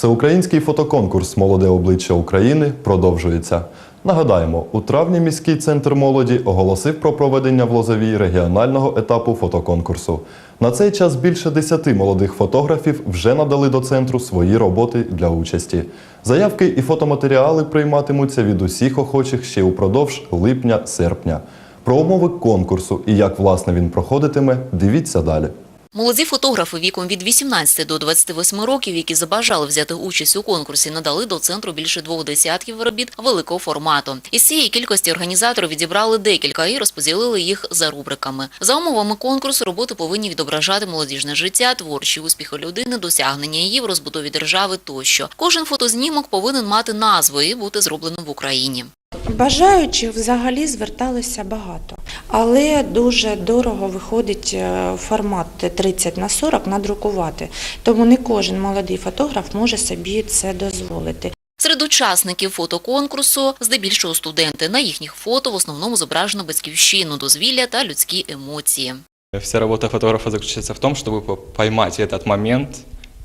Всеукраїнський фотоконкурс Молоде обличчя України продовжується. Нагадаємо, у травні міський центр молоді оголосив про проведення в Лозовій регіонального етапу фотоконкурсу. На цей час більше десяти молодих фотографів вже надали до центру свої роботи для участі. Заявки і фотоматеріали прийматимуться від усіх охочих ще упродовж липня-серпня. Про умови конкурсу і як власне він проходитиме, дивіться далі. Молоді фотографи віком від 18 до 28 років, які забажали взяти участь у конкурсі, надали до центру більше двох десятків робіт великого формату. Із цієї кількості організатори відібрали декілька і розподілили їх за рубриками. За умовами конкурсу роботи повинні відображати молодіжне життя, творчі успіхи людини, досягнення її в розбудові держави тощо. Кожен фотознімок повинен мати назву і бути зробленим в Україні. Бажаючих взагалі зверталося багато, але дуже дорого виходить е, формат 30 на 40 надрукувати. Тому не кожен молодий фотограф може собі це дозволити. Серед учасників фотоконкурсу здебільшого студенти. На їхніх фото в основному зображено батьківщину, дозвілля та людські емоції. Вся работа фотографа заключается в том, чтобы по- поймать этот момент,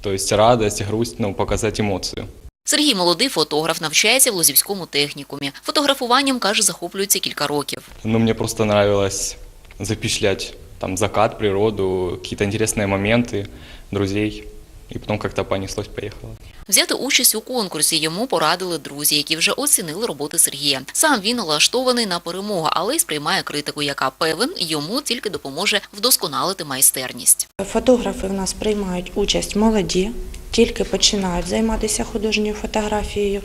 то есть радость, грусть, ну, показать эмоцию. Сергій молодий фотограф навчається в Лозівському технікумі. Фотографуванням каже, захоплюється кілька років. Ну, мне просто нравилось запечатлять там закат, природу, какие-то интересные моменты, друзей. И потом как-то понеслось, поехало. Взяти участь у конкурсі йому порадили друзі, які вже оцінили роботи Сергія. Сам він налаштований на перемогу, але й сприймає критику, яка певен йому тільки допоможе вдосконалити майстерність. Фотографи в нас приймають участь молоді, тільки починають займатися художньою фотографією,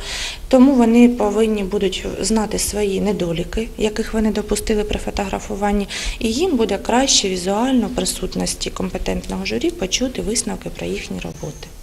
тому вони повинні будуть знати свої недоліки, яких вони допустили при фотографуванні, і їм буде краще візуально присутності компетентного журі почути висновки про їхні роботи.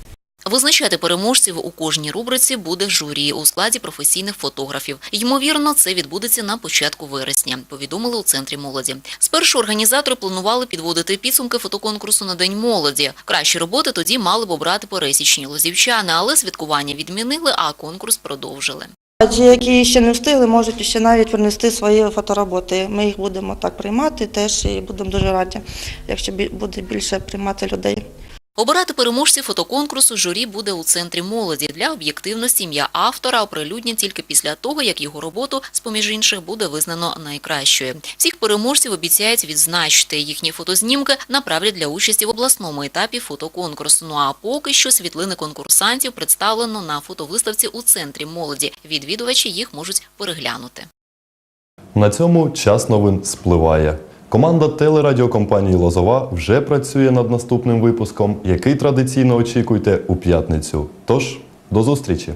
Визначати переможців у кожній рубриці буде журі у складі професійних фотографів. Ймовірно, це відбудеться на початку вересня, повідомили у центрі молоді. Спершу організатори планували підводити підсумки фотоконкурсу на День молоді. Кращі роботи тоді мали б обрати пересічні лозівчани, але святкування відмінили, а конкурс продовжили. Ті, які ще не встигли, можуть ще навіть принести свої фотороботи. Ми їх будемо так приймати теж і будемо дуже раді, якщо буде більше приймати людей. Обирати переможців фотоконкурсу журі буде у центрі молоді. Для об'єктивності ім'я автора оприлюднять тільки після того, як його роботу, з-поміж інших, буде визнано найкращою. Всіх переможців обіцяють відзначити. Їхні фотознімки направлять для участі в обласному етапі фотоконкурсу. Ну а поки що світлини конкурсантів представлено на фотовиставці у центрі молоді. Відвідувачі їх можуть переглянути. На цьому час новин спливає. Команда телерадіокомпанії Лозова вже працює над наступним випуском, який традиційно очікуйте у п'ятницю. Тож, до зустрічі!